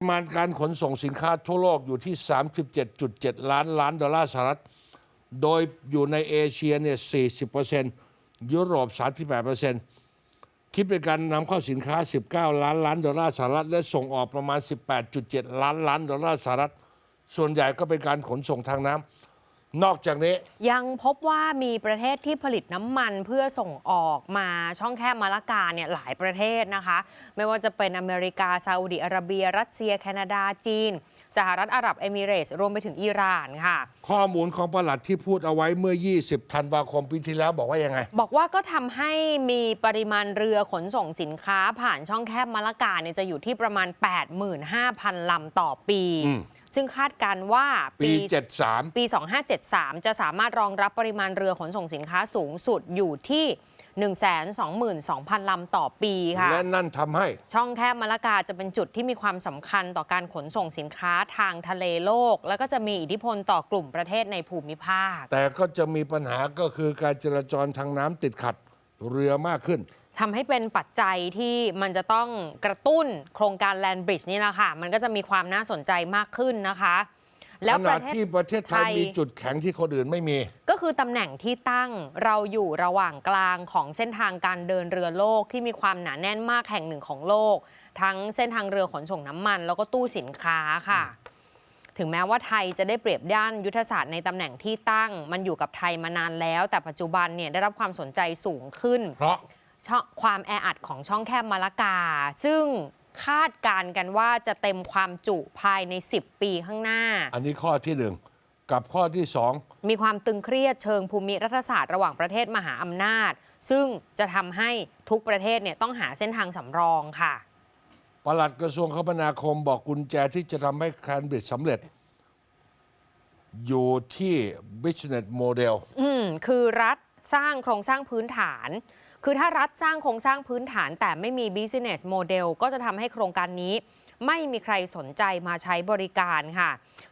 ปริมาณการขนส่งสินค้าทั่วโลกอยู่ที่ 37.7 ล้านล้านดอลลาร์สหรัฐ โดยอยู่ในเอเชียเนี่ย 40%ยุโรป 38%คิดเป็นการนำเข้าสินค้า 19 ล้านล้านดอลลาร์สหรัฐ และส่งออกประมาณ 18.7 ล้านล้านดอลลาร์สหรัฐ ส่วนใหญ่ก็เป็นการขนส่งทางน้ำ นอกจากนี้ ยังพบว่ามีประเทศที่ผลิตน้ำมันเพื่อส่งออกมาช่องแคบมาละกาเนี่ยหลายประเทศนะคะ ไม่ว่าจะเป็นอเมริกาซาอุดิอาระเบีย รัสเซีย แคนาดาจีน สหรัฐอาหรับเอมิเรตส์รวมไปถึงอิหร่านค่ะ ข้อมูลของประหลัดที่พูดเอาไว้เมื่อ 20 ธันวาคมปีที่แล้วบอกว่ายังไง บอกว่าก็ทำให้มีปริมาณเรือขนส่งสินค้าผ่านช่องแคบมาละกาเนี่ยจะอยู่ที่ประมาณ 85,000ลำต่อปี อืม ซึ่งคาดการณ์ว่าปี 73 ปี 2573 จะสามารถรองรับปริมาณเรือขนส่งสินค้าสูงสุดอยู่ที่122,000 ลำต่อปีค่ะ และนั่นทำให้ ช่องแคบมะละกาจะเป็นจุดที่มีความสำคัญต่อการขนส่งสินค้าทางทะเลโลก แล้วก็จะมีอิทธิพลต่อกลุ่มประเทศในภูมิภาค แต่ก็จะมีปัญหาก็คือการจราจรทางน้ำติดขัดเรือมากขึ้น ทำให้เป็นปัจจัยที่มันจะต้องกระตุ้นโครงการแลนบริดจ์นี่แหละค่ะมันก็จะมีความน่าสนใจมากขึ้นนะคะแล้วขปณะระเทศที่ประเทศไทยมีจุดแข็งที่คนอื่นไม่มี ก็คือตำแหน่งที่ตั้งเราอยู่ระหว่างกลางของเส้นทางการเดินเรือโลกที่มีความหนาแน่นมากแห่งหนึ่งของโลก ทั้งเส้นทางเรือขนส่งน้ำมัน แล้วก็ตู้สินค้าค่ะ ถึงแม้ว่าไทยจะได้เปรียบด้านยุทธศาสตร์ในตำแหน่งที่ตั้ง มันอยู่กับไทยมานานแล้ว แต่ปัจจุบันเนี่ยได้รับความสนใจสูงขึ้น เพราะช่อง ความแออัดของช่องแคบมาละกา ซึ่งคาดการณ์กันว่าจะเต็มความจุภายใน 10 ปีข้างหน้า อันนี้ข้อที่หนึ่งกับข้อที่สองมีความตึงเครียดเชิงภูมิรัฐศาสตร์ระหว่างประเทศมหาอำนาจ ซึ่งจะทำให้ทุกประเทศเนี่ยต้องหาเส้นทางสำรองค่ะปลัดกระทรวงคมนาคมบอกกุญแจที่จะทำให้แคนบริดสำเร็จ อยู่ที่ business model อืมคือรัฐสร้างโครงสร้างพื้นฐาน คือถ้ารัฐสร้างโครงสร้างพื้นฐานแต่ไม่มี business model ก็จะทำให้โครงการนี้ไม่มีใครสนใจมาใช้บริการค่ะ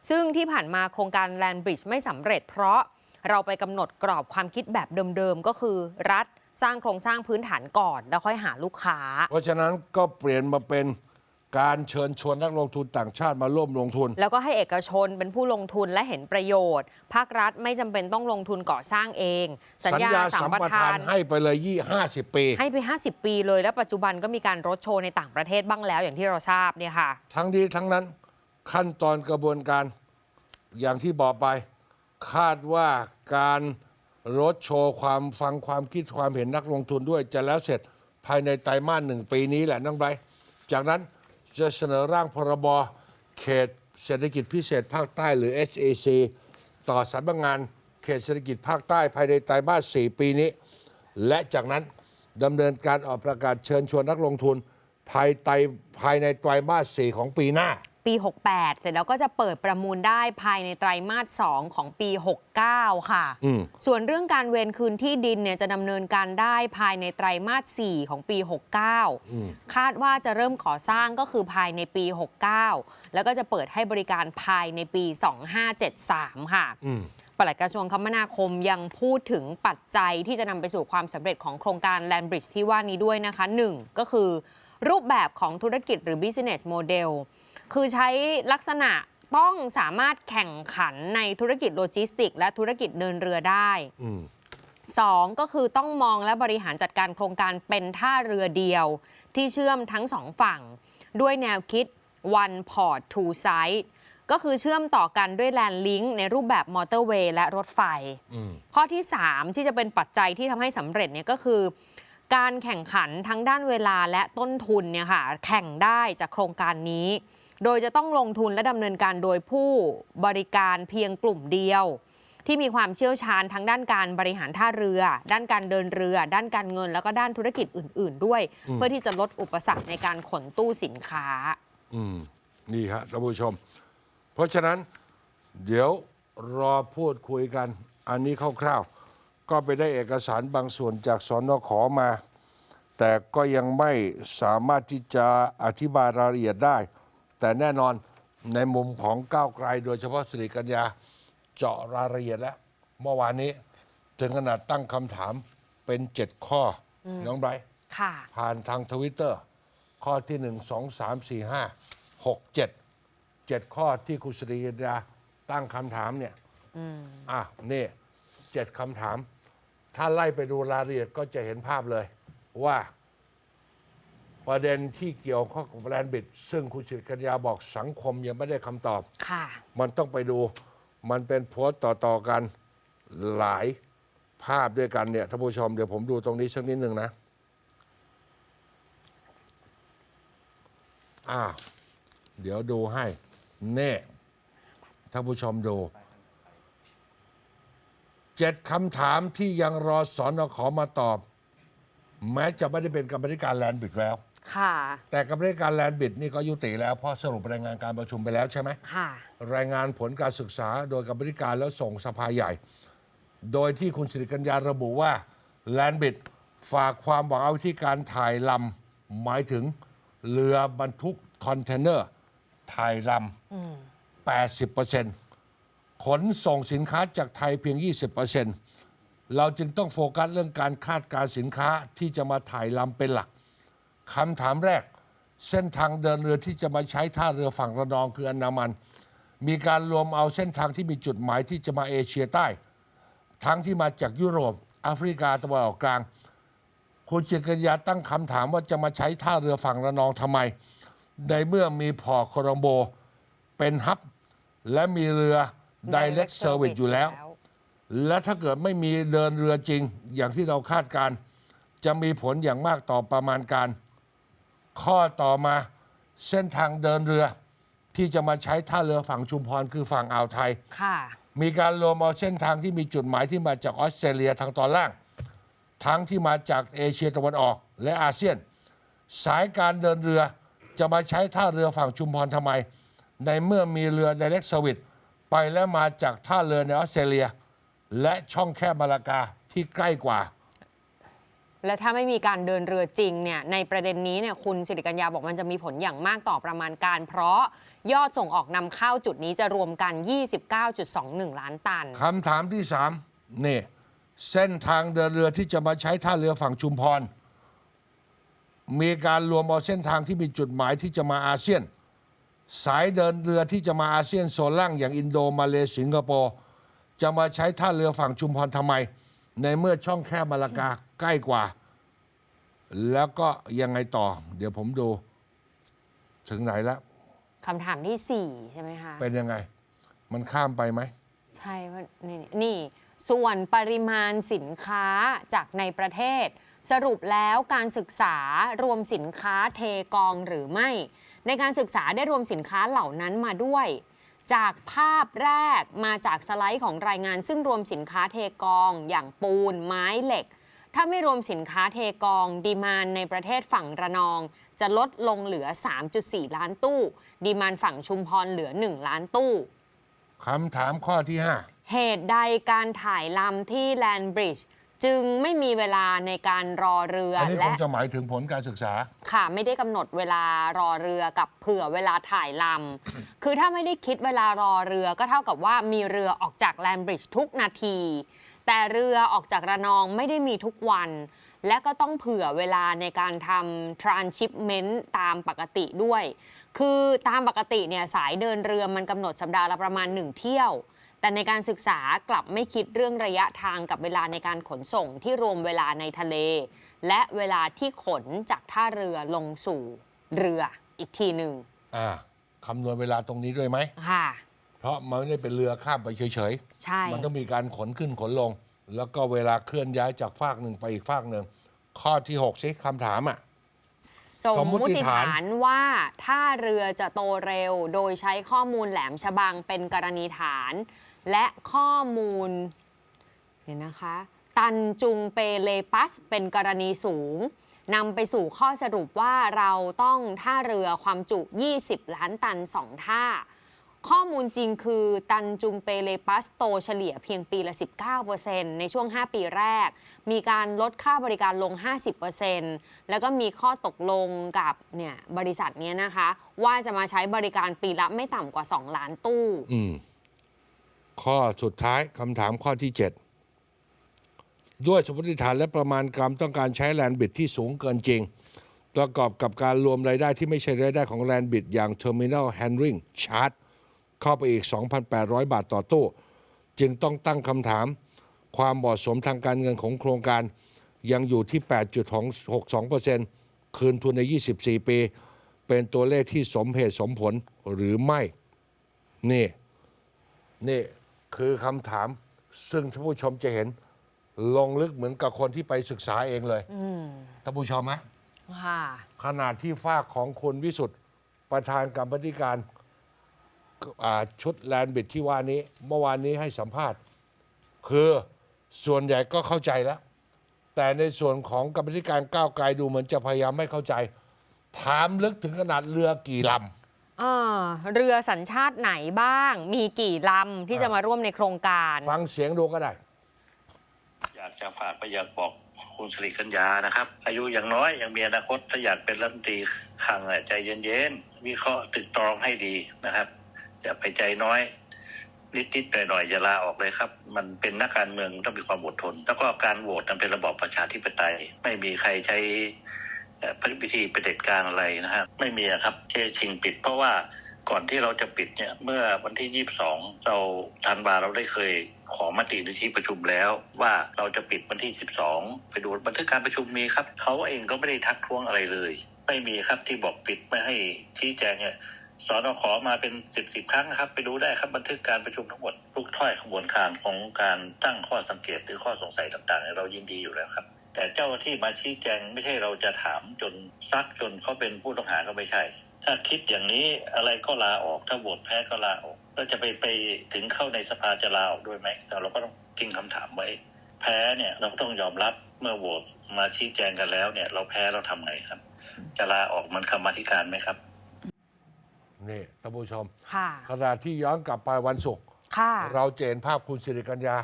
ซึ่งที่ผ่านมาโครงการ Land Bridge ไม่สำเร็จ เพราะเราไปกำหนดกรอบความคิดแบบเดิมๆ ก็คือรัฐสร้างโครงสร้างพื้นฐานก่อน แล้วค่อยหาลูกค้า เพราะฉะนั้นก็เปลี่ยนมาเป็น การเชิญชวนนักลงทุนต่างชาติมาร่วมลงทุน แล้วก็ให้เอกชนเป็นผู้ลงทุนและเห็นประโยชน์ ภาครัฐไม่จำเป็นต้องลงทุนก่อสร้างเอง สัญญาสัมปทานให้ไปเลยยี่ห้าสิบปี ให้ไป 50 ปีเลย และปัจจุบันก็มีการรถโชว์ในต่างประเทศบ้างแล้วอย่างที่เราทราบเนี่ยค่ะ ทั้งนี้ทั้งนั้นขั้นตอนกระบวนการอย่างที่บอกไป คาดว่าการรถโชว์ความฟังความคิดความเห็นนักลงทุนด้วยจะแล้วเสร็จภายในไตรมาสหนึ่งปีนี้แหละน้องไบรท์จากนั้น จะเสนอร่างพรบเขตเศรษฐกิจพิเศษภาคใต้หรือ SAC ต่อสำนักงานเขตเศรษฐกิจภาคใต้ภายในไตรมาส 4 ปีนี้ และจากนั้นดำเนินการออกประกาศเชิญชวนนักลงทุน ภายใตรภายในไตรมาส 4 ของปีหน้า ปี 68 เสร็จแล้วก็จะเปิดประมูลได้ภายในไตรมาส 2 ของปี 69 ค่ะอืมส่วนเรื่องการเวรคืนที่ดินเนี่ยจะดำเนินการได้ภายในไตรมาส 4 ของปี 69 คาดว่าจะเริ่มก่อสร้างก็คือภายในปี 69 แล้วก็จะเปิดให้บริการภายในปี 2573 ค่ะอืมปลัดกระทรวงคมนาคมยังพูดถึงปัจจัยที่จะนำไปสู่ความสำเร็จของโครงการ Land Bridge ที่ว่านี้ด้วยนะคะ 1. ก็คือรูปแบบของธุรกิจหรือ business model คือใช้ลักษณะต้องสามารถแข่งขันในธุรกิจโลจิสติก และธุรกิจเดินเรือได้อืม2ก็คือต้องมองและบริหารจัดการโครงการเป็นท่าเรือเดียว ที่เชื่อมทั้งสองฝั่ง ด้วยแนวคิด one port two side ก็คือเชื่อมต่อกันด้วยแลนลิงก์ในรูปแบบมอเตอร์เวย์และรถไฟอืมข้อที่ 3 ที่จะเป็นปัจจัยที่ทำให้สำเร็จเนี่ยก็คือ การแข่งขันทั้งด้านเวลาและต้นทุนเนี่ยค่ะแข่งได้จากโครงการนี้ โดยจะต้องลงทุนและดำเนินการโดยผู้บริการเพียงกลุ่มเดียว ที่มีความเชี่ยวชาญทั้งด้านการบริหารท่าเรือ ด้านการเดินเรือ ด้านการเงิน แล้วก็ด้านธุรกิจอื่น ๆ ด้วยอืมเพื่อที่จะลดอุปสรรคในการขนตู้สินค้า อืมนี่ฮะท่านผู้ชม เพราะฉะนั้น เดี๋ยวรอพูดคุยกัน อันนี้คร่าวๆ ก็ไปได้เอกสารบางส่วนจากสนขอมา แต่ก็ยังไม่สามารถที่จะอธิบายรายละเอียดได้ แต่แน่นอนในมุมของก้าวไกล โดยเฉพาะสิริกัญญาเจาะรายละเอียดแล้ว เมื่อวานนี้ ถึงขนาดตั้งคำถามเป็นเจ็ดข้ออน้องไบรท์ค่ะ ผ่านทางทวิตเตอร์ข้อที่หนึ่งสองสามสี่ห้าหกเจ็ดเจ็ดข้อที่คุณสรีดาตั้งคำถามเนี่ยอะนี่เจ็ดคำถาม ถ้าไล่ไปดูรายละเอียดก็จะเห็นภาพเลยว่า ประเด็นที่เกี่ยวข้องกับแบรนด์บิด ซึ่งคุณสิริกัญญาบอกสังคมยังไม่ได้คำตอบ ค่ะ มันต้องไปดูมันเป็นโพสต์ต่อ ๆ กันหลายภาพด้วยกันเนี่ยท่านผู้ชมเดี๋ยวผมดูตรงนี้สักนิดหนึ่งนะ อ้าว เดี๋ยวดูให้เน่ท่านผู้ชมดูเจ็ดคำถามที่ยังรอสอนขอมาตอบ แม้จะไม่ได้เป็นกรรมธิการแลนด์บิดแล้ว ค่ะ แต่กรรมธิการแลนด์บิดนี่ก็ยุติแล้วเพราะสรุปรายงานการประชุมไปแล้วใช่ไหมค่ะ รายงานผลการศึกษาโดยกรรมธิการแล้วส่งสภาใหญ่ โดยที่คุณสิริกัญญาระบุว่าแลนบิดฝากความหวังเอาที่การถ่ายลำหมายถึงเรือบรรทุกคอนเทนเนอร์ ถ่ายลำ80%ขนส่งสินค้าจากไทยเพียง 20%เราจึงต้องโฟกัสเรื่องการคาดการณ์สินค้าที่จะมาถ่ายลำเป็นหลัก คำถามแรก เส้นทางเดินเรือที่จะมาใช้ท่าเรือฝั่งระนองคืออันดามัน มีการรวมเอาเส้นทางที่มีจุดหมายที่จะมาเอเชียใต้ ทั้งที่มาจากยุโรปแอฟริกาตะวันออกกลาง คุณจิกัญญาตั้งคำถามว่าจะมาใช้ท่าเรือฝั่งระนองทำไม ในเมื่อมีพอร์ตโคลัมโบเป็นฮับ และมีเรือ Direct Service อยู่แล้ว และถ้าเกิดไม่มีเดินเรือจริง อย่างที่เราคาดการณ์จะมีผลอย่างมากต่อประมาณการ ข้อต่อมาเส้นทางเดินเรือ ที่จะมาใช้ท่าเรือฝั่งชุมพรคือฝั่งอ่าวไทย ค่ะ มีการรวมเอาเส้นทางที่มีจุดหมายที่มาจากออสเตรเลียทางตอนล่าง ทั้งที่มาจากเอเชียตะวันออกและอาเซียน สายการเดินเรือจะมาใช้ท่าเรือฝั่งชุมพรทำไม ในเมื่อมีเรือ Direct Service ไปและมาจากท่าเรือในออสเตรเลีย และช่องแคบมาลากาที่ใกล้กว่า และถ้าไม่มีการเดินเรือจริงเนี่ยในประเด็นนี้เนี่ยคุณสิริกัญญาบอกมันจะมีผลอย่างมากต่อประมาณการ เพราะยอดส่งออกนำเข้าจุดนี้จะรวมกัน 29.21 ล้านตันคำถามที่สามนี่เส้นทางเดินเรือที่จะมาใช้ท่าเรือฝั่งชุมพร มีการรวมเอาเส้นทางที่มีจุดหมายที่จะมาอาเซียน สายเดินเรือที่จะมาอาเซียนโซนล่างอย่างอินโดมาเลสิงคโปร์จะมาใช้ท่าเรือฝั่งชุมพรทำไม ในเมื่อช่องแคบมาลากาใกล้กว่า แล้วก็ยังไงต่อ เดี๋ยวผมดู ถึงไหนแล้วคำถามที่4ใช่ไหมคะ เป็นยังไง มันข้ามไปไหม ใช่ว่านี่นี่ ส่วนปริมาณสินค้าจากในประเทศ สรุปแล้วการศึกษารวมสินค้าเทกองหรือไม่ ในการศึกษาได้รวมสินค้าเหล่านั้นมาด้วย จากภาพแรกมาจากสไลด์ของรายงาน ซึ่งรวมสินค้าเทกอง อย่างปูน ไม้เหล็ก ถ้าไม่รวมสินค้าเทกอง ดีมานในประเทศฝั่งระนอง จะลดลงเหลือ 3.4 ล้านตู้ ดีมานฝั่งชุมพรเหลือ 1 ล้านตู้คำถามข้อที่ห้าเหตุใดการถ่ายลำที่แลนบริดจ์ จึงไม่มีเวลาในการรอเรืออันนี้คและงจะหมายถึงผลการศึกษา ค่ะไม่ได้กำหนดเวลารอเรือกับเผื่อเวลาถ่ายลำ คือถ้าไม่ได้คิดเวลารอเรือก็เท่ากับว่ามีเรือออกจากแลนบริดจ์ทุกนาที แต่เรือออกจากระนองไม่ได้มีทุกวัน และก็ต้องเผื่อเวลาในการทำ transshipment ตามปกติด้วย คือตามปกติเนี่ยสายเดินเรือมันกำหนดสัปดาห์ละประมาณ 1 เที่ยว แต่ในการศึกษากลับไม่คิดเรื่องระยะทางกับเวลาในการขนส่งที่รวมเวลาในทะเล และเวลาที่ขนจากท่าเรือลงสู่เรืออีกทีหนึ่งอ่าคำนวณเวลาตรงนี้ด้วยไหมค่ะ เพราะมันไม่ได้เป็นเรือข้ามไปเฉยใช่ ๆ มันต้องมีการขนขึ้นขนลง แล้วก็เวลาเคลื่อนย้ายจากฟากหนึ่งไปอีกฟากหนึ่งข้อที่6สิคำถามอะ สมสมมุมุติติฐานฐานว่าท่าเรือจะโตเร็วโดยใช้ข้อมูลแหลมฉบังเป็นกรณีฐาน และข้อมูลเห็นนะคะ ตันจุงเปเลปัสเป็นกรณีสูงนำไปสู่ข้อสรุปว่าเราต้องท่าเรือความจุ 20 ล้านตัน 2 ท่า ข้อมูลจริงคือตันจุงเปเลปัสโตเฉลี่ยเพียงปีละ 19%ในช่วง 5 ปีแรก มีการลดค่าบริการลง 50%แล้วก็มีข้อตกลงกับเนี่ยบริษัทนี้นะคะ ว่าจะมาใช้บริการปีละไม่ต่ำกว่า 2 ล้านตู้ ข้อสุดท้ายคำถามข้อที่ 7 ด้วยสมมติฐานและประมาณการต้องการใช้แลนบิดที่สูงเกินจริง ประกอบกับการรวมรายได้ที่ไม่ใช่รายได้ของแลนบิดอย่าง Terminal Handling Charge เข้าไปอีก 2,800 บาทต่อตู้ จึงต้องตั้งคำถาม ความเหมาะสมทางการเงินของโครงการ ยังอยู่ที่ 8.62%คืนทุนใน 24 ปี เป็นตัวเลขที่สมเหตุสมผลหรือไม่ นี่ นี่ คือคำถามซึ่งท่านผู้ชมจะเห็นลงลึกเหมือนกับคนที่ไปศึกษาเองเลยท่านผู้ชมไหมค่ะขนาดที่ฝากของคุณวิสุทธ์ประธานกรรมธิการอ่าชุดแลนด์บิดที่ว่านี้ เมื่อวานนี้ให้สัมภาษณ์ คือส่วนใหญ่ก็เข้าใจแล้ว แต่ในส่วนของกรรมธิการก้าวไกลดูเหมือนจะพยายามไม่เข้าใจ ถามลึกถึงขนาดเรือกี่ลเออ เรือสัญชาติไหนบ้าง มีกี่ลำที่จะมาร่วมในโครงการำฟังเสียงดูก็ได้ อยากจะฝากไปอยากบอกคุณสิริกัญญานะครับ อายุอย่างน้อยยังมีอนาคตถ้าอยากเป็นรัฐมนตรีคลังอะใจเย็นๆวิเคราะห์ตึกตรองให้ดีนะครับ อย่าไปใจน้อยนิดๆหน่อยๆอย่าลาออกเลยครับ มันเป็นนักการเมืองต้องมีความอดทน แล้วก็การโหวตนั้นเป็นระบอบประชาธิปไตย ไม่มีใครใช้ เอ่อพิธีประเด็จการอะไรนะฮะไม่มีครับเทชิงปิด เพราะว่าก่อนที่เราจะปิดเนี่ยเมื่อวันที่ 22 เราธันวาเราได้เคยขอมติในที่ประชุมแล้ว ว่าเราจะปิดวันที่ 12 ไปดูบันทึกการประชุมมีครับเขาเองก็ไม่ได้ทักท้วงอะไรเลย ไม่มีครับที่บอกปิดไม่ให้ชี้แจงเนี่ยสอนขอมาเป็นสิบสิบครั้งนะครับ ไปดูได้ครับบันทึกการประชุมทั้งหมดทุกถ้อยขบวนการของการตั้งข้อสังเกตหรือข้อสงสัยต่างๆ เรายินดีอยู่แล้วครับ แต่เจ้าหน้าที่มาชี้แจงไม่ใช่เราจะถามจนซักจนเขาเป็นผู้ต้องหาก็ไม่ใช่ ถ้าคิดอย่างนี้อะไรก็ลาออกถ้าโหวตแพ้ก็ลาออกแล้วจะไปไปถึงเข้าในสภาจะลาออกด้วยไหมแต่เราก็ต้องทิ้งคำถามไว้ แพ้เนี่ยเราก็ต้องยอมรับเมื่อโหวตมาชี้แจงกันแล้วเนี่ย เราแพ้เราทำไงครับ จะลาออกเหมันกรรมาธิการไหมครับนี่ท่านผู้ชมค่ะขณะที่ย้อนกลับไปวันศุกร์ค่ะเราจะเห็นภาพคุณสิริกัญญา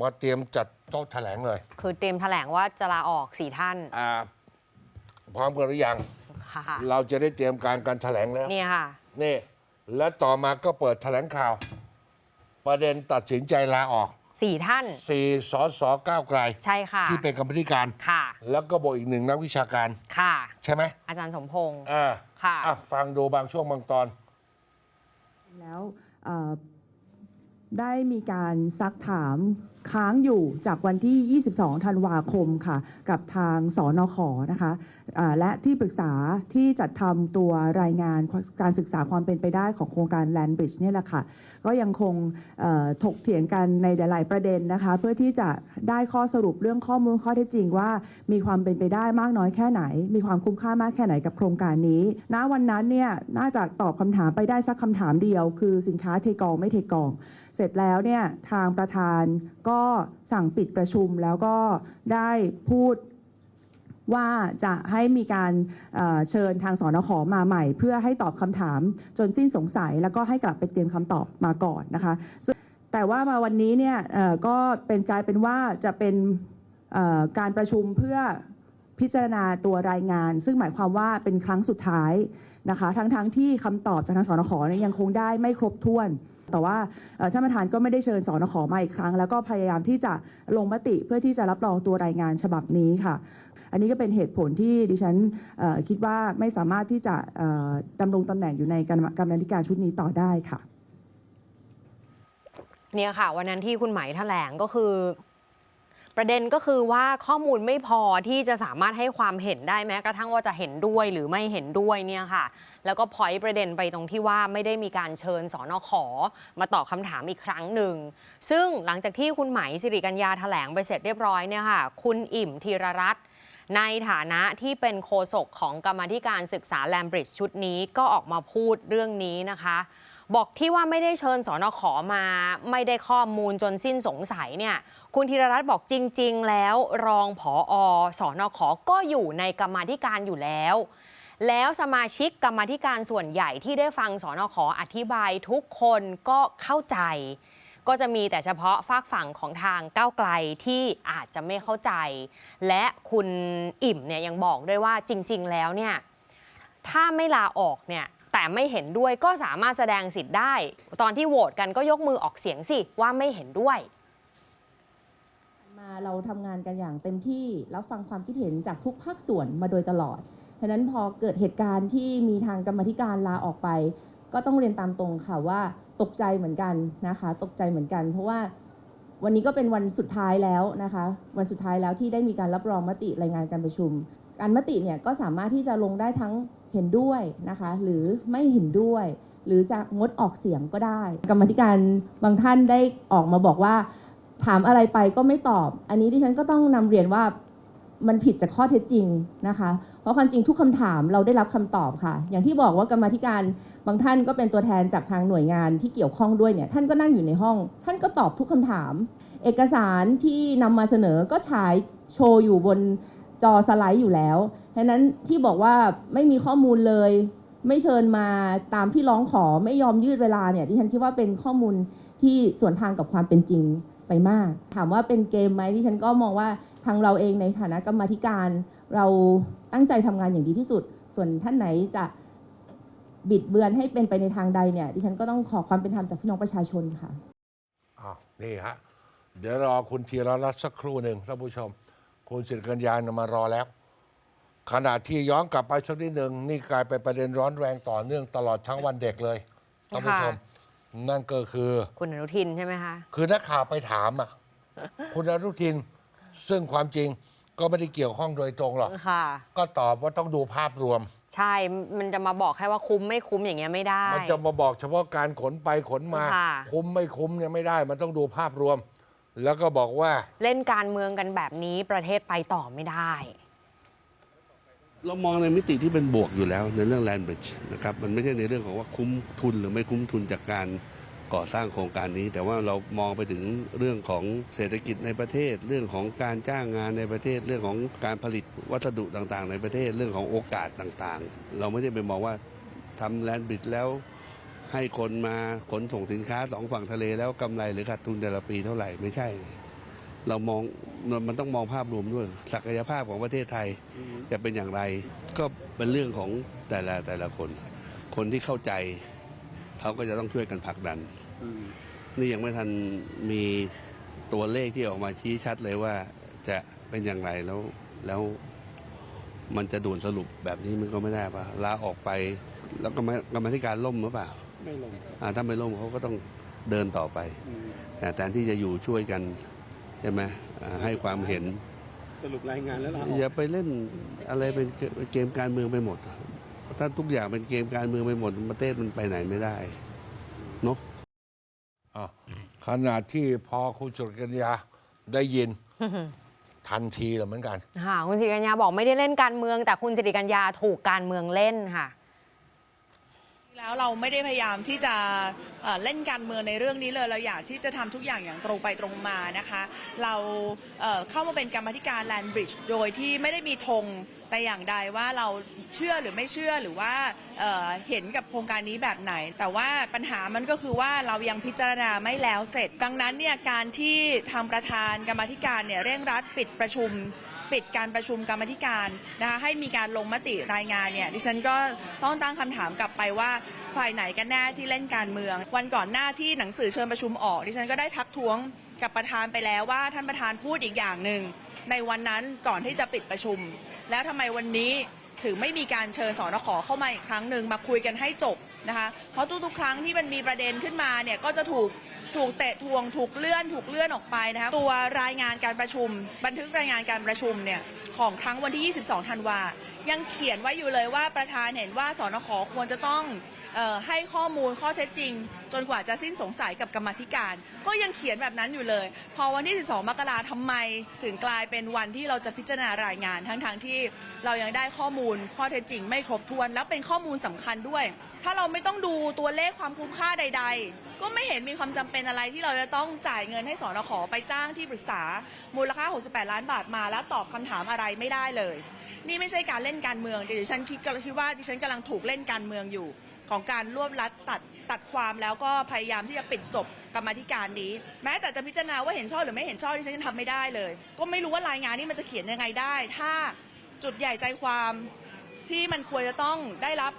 มาเตรียมจัด โต๊ะแถลงเลย คือเตรียมแถลงว่าจะลาออกสี่ท่านอ่าพร้อมกันหรือยัง ค่ะเราจะได้เตรียมการการแถลงแล้วนี่ค่ะ นี่ และต่อมาก็เปิดแถลงข่าว ประเด็นตัดสินใจลาออกสี่ท่าน สี่สสก้าวไกล ใช่ค่ะ ที่เป็นกรรมธิการ ค่ะ แล้วก็บอกอีกหนึ่งนักวิชาการ ค่ะ ใช่ไหมอาจารย์สมพงศ์อ่าค่ะ อะ ฟังดูบางช่วงบางตอน แล้วเอ่อ ได้มีการซักถามค้างอยู่จากวันที่ 22 ธันวาคมค่ะ กับทางสอนอขอนะคะอ่าและที่ปรึกษาที่จัดทำตัวรายงานการศึกษาความเป็นไปได้ของโครงการ Land Bridge เนี่ยแหละค่ะ ก็ยังคงถกเถียงกันในหลาย ๆ ประเด็นนะคะ เพื่อที่จะได้ข้อสรุปเรื่องข้อมูลข้อเท็จจริงว่า มีความเป็นไปได้มากน้อยแค่ไหน มีความคุ้มค่ามากแค่ไหนกับโครงการนี้ณวันนั้นเนี่ยน่าจะตอบคำถามไปได้สักคำถามเดียว คือสินค้าเทกองไม่เทกอง เสร็จแล้วเนี่ยทางประธานก็สั่งปิดประชุมแล้วก็ได้พูดว่าจะให้มีการเเชิญทางสอนขอมาใหม่ เพื่อให้ตอบคำถามจนสิ้นสงสัย แล้วก็ให้กลับไปเตรียมคำตอบมาก่อนนะคะ แต่ว่ามาวันนี้เนี่ยก็เป็นกลายเป็นว่าจะเป็นการประชุมเพื่อพิจารณาตัวรายงาน ซึ่งหมายความว่าเป็นครั้งสุดท้ายนะคะ ทั้งๆทที่คำตอบจากทางสอนขอเนี่ยยังคงได้ไม่ครบถ้วน แต่ว่าท่านประธานก็ไม่ได้เชิญสอนขอมาอีกครั้ง แล้วก็พยายามที่จะลงมติเพื่อที่จะรับรองตัวรายงานฉบับนี้ค่ะ อันนี้ก็เป็นเหตุผลที่ดิฉันคิดว่าไม่สามารถที่จะดำรงตำแหน่งอยู่ในกรรมกรรมาธิการชุดนี้ต่อได้ค่ะเนี่ยค่ะ วันนั้นที่คุณไหมแถลงก็คือ ประเด็นก็คือว่าข้อมูลไม่พอที่จะสามารถให้ความเห็นได้แม้กระทั่งว่าจะเห็นด้วยหรือไม่เห็นด้วยเนี่ยค่ะ แล้วก็พอยประเด็นไปตรงที่ว่าไม่ได้มีการเชิญสอนอขอมาตอบคำถามอีกครั้งหนึ่ง ซึ่งหลังจากที่คุณไหมสิริกัญญาแถลงไปเสร็จเรียบร้อยเนี่ยค่ะ คุณอิ่มธีรรัตน์ในฐานะที่เป็นโฆษกของกรรมธิการศึกษาแลมบริดจ์ชุดนี้ก็ออกมาพูดเรื่องนี้นะคะ บอกที่ว่าไม่ได้เชิญสอนอขอมา ไม่ได้ข้อมูลจนสิ้นสงสัยเนี่ยคุณธีรรัตน์บอกจริง ๆ แล้วรองผออสอนอขอก็อยู่ในกรรมาธิการอยู่แล้ว แล้วสมาชิกกรรมาธิการส่วนใหญ่ที่ได้ฟังสอนอขออธิบายทุกคนก็เข้าใจ ก็จะมีแต่เฉพาะฝากฝั่งของทางก้าวไกลที่อาจจะไม่เข้าใจ และคุณอิ่มเนี่ยยังบอกด้วยว่าจริง ๆ แล้วเนี่ยถ้าไม่ลาออกเนี่ย แต่ไม่เห็นด้วยก็สามารถแสดงสิทธิ์ได้ ตอนที่โหวตกันก็ยกมือออกเสียงสิว่าไม่เห็นด้วย มาเราทำงานกันอย่างเต็มที่รับฟังความคิดเห็นจากทุกภาคส่วนมาโดยตลอดฉะนั้นพอเกิดเหตุการณ์ที่มีทางกรรมธิการลาออกไป ก็ต้องเรียนตามตรงค่ะว่าตกใจเหมือนกันนะคะ ตกใจเหมือนกัน เพราะว่าวันนี้ก็เป็นวันสุดท้ายแล้วนะคะ วันสุดท้ายแล้วที่ได้มีการรับรองมติรายงานการประชุม การมติเนี่ยก็สามารถที่จะลงได้ทั้ง เห็นด้วยนะคะ หรือไม่เห็นด้วย หรือจะงดออกเสียงก็ได้ กรรมธิการบางท่านได้ออกมาบอกว่า ถามอะไรไปก็ไม่ตอบ อันนี้ดิฉันก็ต้องนำเรียนว่ามันผิดจากข้อเท็จจริงนะคะ เพราะความจริงทุกคำถามเราได้รับคำตอบค่ะ อย่างที่บอกว่ากรรมธิการบางท่านก็เป็นตัวแทนจากทางหน่วยงานที่เกี่ยวข้องด้วยเนี่ยท่านก็นั่งอยู่ในห้อง ท่านก็ตอบทุกคำถาม เอกสารที่นำมาเสนอก็ฉายโชว์อยู่บน จอสไลด์อยู่แล้วฉะนั้นที่บอกว่าไม่มีข้อมูลเลย ไม่เชิญมาตามที่ร้องขอไม่ยอมยืดเวลาเนี่ยดิฉันคิดว่าเป็นข้อมูลที่สวนทางกับความเป็นจริงไปมาก ถามว่าเป็นเกมไหมดิฉันก็มองว่าทางเราเองในฐานะกรรมธิการ เราตั้งใจทำงานอย่างดีที่สุด ส่วนท่านไหนจะบิดเบือนให้เป็นไปในทางใดเนี่ย ดิฉันก็ต้องขอความเป็นธรรมจากพี่น้องประชาชนค่ะ อ้าว นี่ฮะ เดี๋ยวรอคุณธีรรัตน์สักครู่หนึ่งท่านผู้ชม คุณสิริกัญญานะมารอแล้ว ขณะที่ย้อนกลับไปสักนิดหนึ่งนี่กลายเป็นประเด็นร้อนแรงต่อเนื่องตลอดทั้งวันเด็กเลยท่านผู้ชม นั่นก็คือ คุณอนุทินใช่ไหมคะ คือนักข่าวไปถามอะ คุณอนุทิน ซึ่งความจริงก็ไม่ได้เกี่ยวข้องโดยตรงหรอกค่ะก็ตอบว่าต้องดูภาพรวม ใช่ มันจะมาบอกแค่ว่าคุ้มไม่คุ้มอย่างเงี้ยไม่ได้ มันจะมาบอกเฉพาะการขนไปขนมาค่ะคุ้มไม่คุ้มเนี่ยไม่ได้ มันต้องดูภาพรวม แล้วก็บอกว่า เล่นการเมืองกันแบบนี้ประเทศไปต่อไม่ได้ เรามองในมิติที่เป็นบวกอยู่แล้วในเรื่อง land bridge นะครับมันไม่ใช่ในเรื่องของว่าคุ้มทุนหรือไม่คุ้มทุนจากการก่อสร้างโครงการนี้ แต่ว่าเรามองไปถึงเรื่องของเศรษฐกิจในประเทศ เรื่องของการจ้างงานในประเทศ เรื่องของการผลิตวัสดุต่างๆ ในประเทศ เรื่องของโอกาสต่างๆ เราไม่ได้ไปมองว่าทำ land bridge แล้ว ให้คนมาขนส่งสินค้าสองฝั่งทะเลแล้วกำไรหรือขาดทุนแต่ละปีเท่าไหร่ไม่ใช่ เรามองมันต้องมองภาพรวมด้วย ศักยภาพของประเทศไทยจะเป็นอย่างไร ก็เป็นเรื่องของแต่ละแต่ละคน คนที่เข้าใจเขาก็จะต้องช่วยกันผลักดันนี่ยังไม่ทันมีตัวเลขที่ออกมาชี้ชัดเลยว่าจะเป็นอย่างไรแล้วแล้วมันจะด่วนสรุปแบบนี้มันก็ไม่ได้ป่ะลาออกไป แล้วก็มากรรมาธิการล่มหรือเปล่า ไม่ลงอ่าถ้าไม่ล่มเขาก็ต้องเดินต่อไปแต่แทนที่จะอยู่ช่วยกันใช่ไหมอ่าให้ความเห็นสรุปรายงานแล้วลาออย่าอกไปเล่นอะไรเป็นเกมการเมืองไปหมด ถ้าทุกอย่างเป็นเกมการเมืองไปหมดประเทศมันไปไหนไม่ได้เนาะอะขณะที่พอคุณสุริกัญญาได้ยินทันทีเลยเหมือนกันค่ะคุณสิริกัญญาบอกไม่ได้เล่นการเมือง แต่คุณสิริกัญญาถูกการเมืองเล่นค่ะ แล้วเราไม่ได้พยายามที่จะเเล่นการเมืองในเรื่องนี้เลยเราอยากที่จะทำทุกอย่างอย่างตรงไปตรงมานะคะ เราเเข้ามาเป็นกรรมธิการ Land Bridge โดยที่ไม่ได้มีธงแต่อย่างใดว่าเราเชื่อหรือไม่เชื่อหรือว่าเเห็นกับโครงการนี้แบบไหน แต่ว่าปัญหามันก็คือว่าเรายังพิจารณาไม่แล้วเสร็จ ดังนั้นเนี่ยการที่ทางประธานกรรมธิการเนี่ยเร่งรัดปิดประชุม ปิดการประชุมกรรมธิการนะคะให้มีการลงมติรายงานเนี่ยดิฉันก็ต้องตั้งคำถามกลับไปว่าฝ่ายไหนกันแน่ที่เล่นการเมือง วันก่อนหน้าที่หนังสือเชิญประชุมออก ดิฉันก็ได้ทักท้วงกับประธานไปแล้วว่าท่านประธานพูดอีกอย่างหนึ่งในวันนั้นก่อนที่จะปิดประชุม แล้วทำไมวันนี้ถึงไม่มีการเชิญสอนขอเข้ามาอีกครั้งหนึ่งมาคุยกันให้จบนะคะ เพราะทุกๆ ครั้งที่มันมีประเด็นขึ้นมาเนี่ยก็จะถูก ถูกเตะทวงถูกเลื่อนถูกเลื่อนออกไปนะคะตัวรายงานการประชุม บันทึกรายงานการประชุมเนี่ยของครั้งวันที่ 22 ธันวา ยังเขียนไว้อยู่เลยว่าประธานเห็นว่าสนขควรจะต้องออให้ข้อมูลข้อเท็จจริง จนกว่าจะสิ้นสงสัยกับกรรมธิการ ก็ยังเขียนแบบนั้นอยู่เลย พอวันที่ 12 มกราทำไมถึงกลายเป็นวันที่เราจะพิจารณารายงานทั้งๆทที่เรายังได้ข้อมูลข้อเท็จจริง ไม่ครบถ้วน แล้วเป็นข้อมูลสำคัญด้วย ถ้าเราไม่ต้องดูตัวเลขความคุ้มค่าใด ๆ ก็ไม่เห็นมีความจำเป็นอะไรที่เราจะต้องจ่ายเงินให้สอนขอไปจ้างที่ปรึกษามูลค่า 68 ล้านบาทมาแล้วตอบคำถามอะไรไม่ได้เลย นี่ไม่ใช่การเล่นการเมืองเดี๋ยวดิฉันคิดคิดว่าดิฉันกำลังถูกเล่นการเมืองอยู่ของการรวบรัดตัด ตัดความแล้วก็พยายามที่จะปิดจบกรรมาธิการนี้ แม้แต่จะพิจารณาว่าเห็นชอบหรือไม่เห็นชอบดิฉันยังทำไม่ได้เลย ก็ไม่รู้ว่ารายงานนี้มันจะเขียนยังไงได้ ถ้าจุดใหญ่ใจความที่มันควรจะต้องได้รับ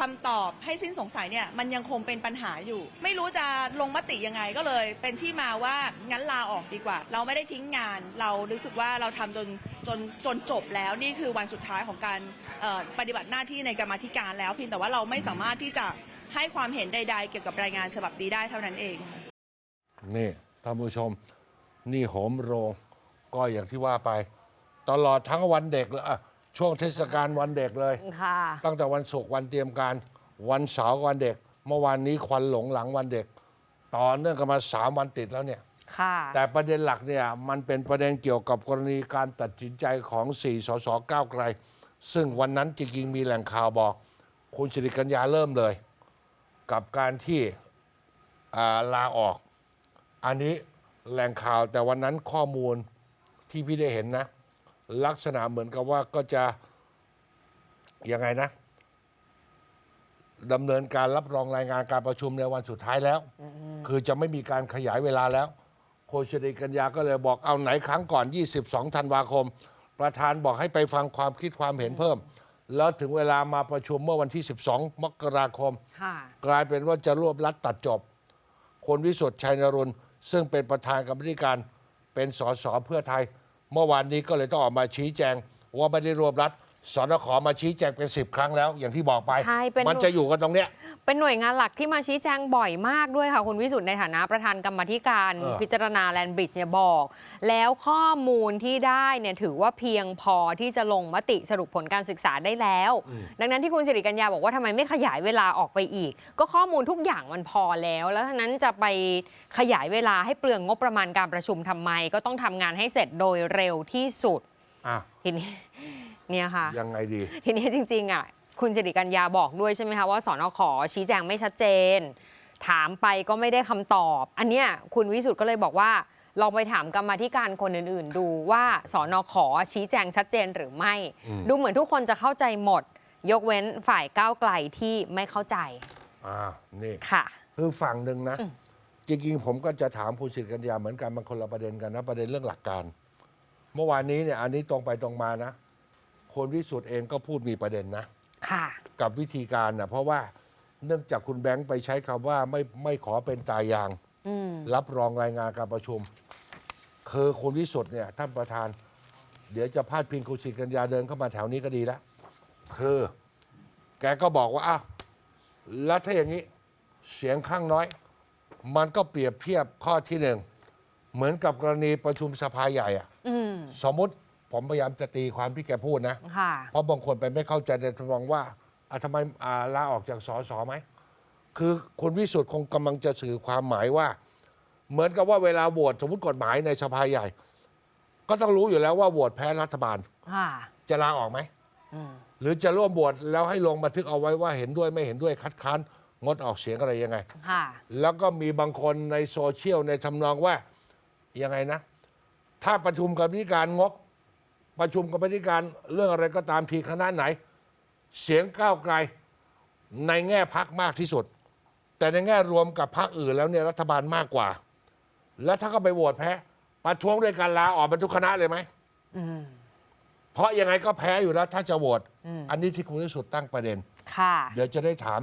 คำตอบให้สิ้นสงสัยเนี่ยมันยังคงเป็นปัญหาอยู่ ไม่รู้จะลงมติยังไงก็เลย เป็นที่มาว่างั้นลาออกดีกว่า เราไม่ได้ทิ้งงาน เรารู้สึกว่าเราทำจนจนจนจบแล้วนี่คือวันสุดท้ายของการปฏิบัติหน้าที่ในกรรมธิการแล้วเพียงแต่ว่าเราไม่สามารถที่จะ ให้ความเห็นใด ๆ เกี่ยวกับรายงานฉบับนี้ได้เท่านั้นเอง นี่ท่านผู้ชม นี่โหมโรง ก็อย่างที่ว่าไป ตลอดทั้งวันเด็กเลยอะช่วงเทศกาลวันเด็กเลย ค่ะ ตั้งแต่วันศุกร์วันเตรียมการ วันเสาร์วันเด็ก เมื่อวานนี้ควันหลงหลังวันเด็ก ต่อเนื่องกันมาสามวันติดแล้วเนี่ย ค่ะ แต่ประเด็นหลักเนี่ยมันเป็นประเด็นเกี่ยวกับกรณีการตัดสินใจของสี่สสก้าวไกล ซึ่งวันนั้นจริงๆมีแหล่งข่าวบอก คุณสิริกัญญาเริ่มเลย กับการที่อ่าลาออก อันนี้แหล่งข่าวแต่วันนั้นข้อมูลที่พี่ได้เห็นนะ ลักษณะเหมือนกับว่าก็จะยังไงนะดำเนินการรับรองรายงานการประชุมในวันสุดท้ายแล้ว คือจะไม่มีการขยายเวลาแล้ว โคชริกัญญาก็เลยบอกเอาไหนครั้งก่อน 22 ธันวาคม ประธานบอกให้ไปฟังความคิดความเห็นเพิ่ม แล้วถึงเวลามาประชุมเมื่อวันที่ 12 มกราคม ค่ะ กลายเป็นว่าจะรวบรัดตัดจบ คนวิสุทธิ์ชัยนรุนซึ่งเป็นประธานกรรมธิการเป็นสสเพื่อไทย เมื่อวานนี้ก็เลยต้องออกมาชี้แจง ว่าไม่ได้รวบรัดสนขมาชี้แจงเป็นสิบครั้งแล้ว อย่างที่บอกไป ใช่เป็น มันจะอยู่กันตรงเนี้ย เป็นหน่วยงานหลักที่มาชี้แจงบ่อยมากด้วยค่ะ คุณวิสุทธ์ในฐานะประธานกรรมาธิการเออ พิจารณาแลนบริดจ์เนี่ยบอก แล้วข้อมูลที่ได้เนี่ยถือว่าเพียงพอที่จะลงมติสรุปผลการศึกษาได้แล้ว ดังนั้นที่คุณสิริกัญญาบอกว่าทำไมไม่ขยายเวลาออกไปอีก ก็ข้อมูลทุกอย่างมันพอแล้ว แล้วฉะนั้นจะไปขยายเวลาให้เปลืองงบประมาณการประชุมทำไม ก็ต้องทำงานให้เสร็จโดยเร็วที่สุดอะทีนี้เนี่ยค่ะ ยังไงดี ทีนี้จริงๆอะ คุณสิริกัญญาบอกด้วยใช่ไหมคะว่าสอนขอชี้แจงไม่ชัดเจน ถามไปก็ไม่ได้คำตอบ อันเนี้ยคุณวิสุทธ์ก็เลยบอกว่าลองไปถามกรรมาธิการคนอื่น ๆ ดูว่าสอนขอชี้แจงชัดเจนหรือไม่อืมดูเหมือนทุกคนจะเข้าใจหมด ยกเว้นฝ่ายก้าวไกลที่ไม่เข้าใจอ่านี่ค่ะ คือฝั่งหนึ่งนะอืมจริง ๆ ผมก็จะถามคุณสิทธิ์กัญญาเหมือนกันมันคนละประเด็นกันนะประเด็นเรื่องหลักการ เมื่อวานนี้เนี่ยอันนี้ตรงไปตรงมานะคนวิสุทธ์เองก็พูดมีประเด็นนะ ค่ะ กับวิธีการนะเพราะว่าเนื่องจากคุณแบงค์ไปใช้คำว่าไม่ไม่ขอเป็นตายาง อืมรับรองรายงานการประชุม คือคุณวิสุทธ์เนี่ยท่านประธาน เดี๋ยวจะพาดพิงคุณสิทธิ์กัญญาเดินเข้ามาแถวนี้ก็ดีแล้วคือ แกก็บอกว่าอ้าวแล้วถ้าอย่างนี้ เสียงข้างน้อย มันก็เปรียบเทียบข้อที่หนึ่งเหมือนกับกรณีประชุมสภาใหญ่อะอืม สมมติ ผมพยายามจะตีความที่แกพูดนะ ค่ะ เพราะบางคนไปไม่เข้าใจในทำนองว่าอะทำไมอ่าลาออกจากสสไหม คือคุณวิสุทธ์คงกำลังจะสื่อความหมายว่า เหมือนกับว่าเวลาโหวตสมมติกฎหมายในสภาใหญ่ ก็ต้องรู้อยู่แล้วว่าโหวตแพ้รัฐบาล ค่ะ จะลาออกไหม อืม หรือจะร่วมโหวตแล้วให้ลงบันทึกเอาไว้ว่าเห็นด้วยไม่เห็นด้วยคัดค้านงดออกเสียงอะไรยังไง ค่ะ แล้วก็มีบางคนในโซเชียลในทำนองว่ายังไงนะ ถ้าประชุมกรรมธิการงบ ประชุมกรรมธิการเรื่องอะไรก็ตามทีคณะไหน เสียงก้าวไกลในแง่พักมากที่สุด แต่ในแง่รวมกับพักอื่นแล้วเนี่ยรัฐบาลมากกว่า แล้วถ้าก็ไปโหวตแพ้ประท้วงด้วยการลาออกเป็นทุกคณะเลยไหมอืมเพราะยังไงก็แพ้อยู่แล้วถ้าจะโหวตอืมอันนี้ที่คุณวิสุทธ์ตั้งประเด็นค่ะเดี๋ยวจะได้ถาม